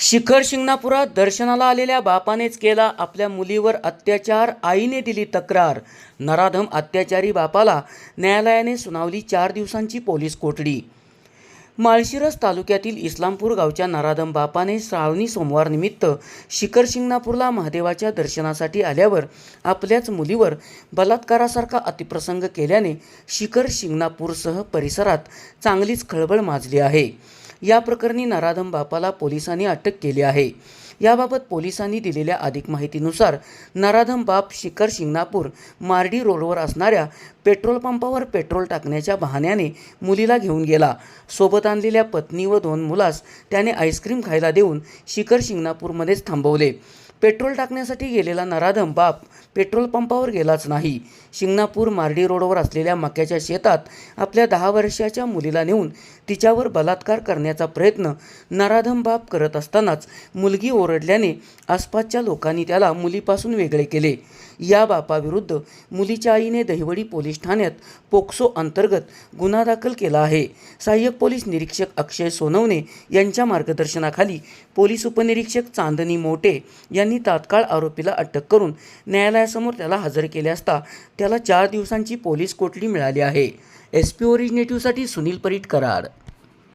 शिखर शिंगणापुरात दर्शनाला आलेल्या बापानेच केला आपल्या मुलीवर अत्याचार. आईने दिली तक्रार. नराधम अत्याचारी बापाला न्यायालयाने सुनावली चार दिवसांची पोलीस कोठडी. माळशिरस तालुक्यातील इस्लामपूर गावच्या नराधम बापाने श्रावणी सोमवारनिमित्त शिखर शिंगणापूरला महादेवाच्या दर्शनासाठी आल्यावर आपल्याच मुलीवर बलात्कारासारखा अतिप्रसंग केल्याने शिखर शिंगणापूरसह परिसरात चांगलीच खळबळ माजली आहे. या प्रकरणी नराधम बापाला पोलिसांनी अटक केली आहे. याबाबत पोलिसांनी दिलेल्या अधिक माहितीनुसार नराधम बाप शिखर शिंगणापूर मार्डी रोडवर असणाऱ्या पेट्रोल पंपावर पेट्रोल टाकण्याच्या बहाण्याने मुलीला घेऊन गेला. सोबत आणलेल्या पत्नी व दोन मुलास त्याने आईस्क्रीम खायला देऊन शिखर शिंगणापूरमध्येच थांबवले. पेट्रोल टाकण्यासाठी गेलेला नराधम बाप पेट्रोल पंपावर गेलाच नाही. शिंगणापूर मार्डी रोडवर असलेल्या मक्याच्या शेतात आपल्या दहा वर्षाच्या मुलीला नेऊन तिच्यावर बलात्कार करण्याचा प्रयत्न नराधम बाप करत असतानाच मुलगी ओरडल्याने आसपासच्या लोकांनी त्याला मुलीपासून वेगळे केले. या बापाविरुद्ध मुलीच्या आईने दहिवडी पोलीस ठाण्यात पोक्सो अंतर्गत गुन्हा दाखल केला आहे. सहाय्यक पोलीस निरीक्षक अक्षय सोनवणे यांच्या मार्गदर्शनाखाली पोलीस उपनिरीक्षक चांदनी मोटे यांनी तात्काळ आरोपीला अटक करून न्यायालयासमोर त्याला हजर केले असता त्याला चार दिवसांची पोलीस कोठडी मिळाली आहे. एस पी ओरिजिनेटिव्हसाठी सुनील परीट कराड.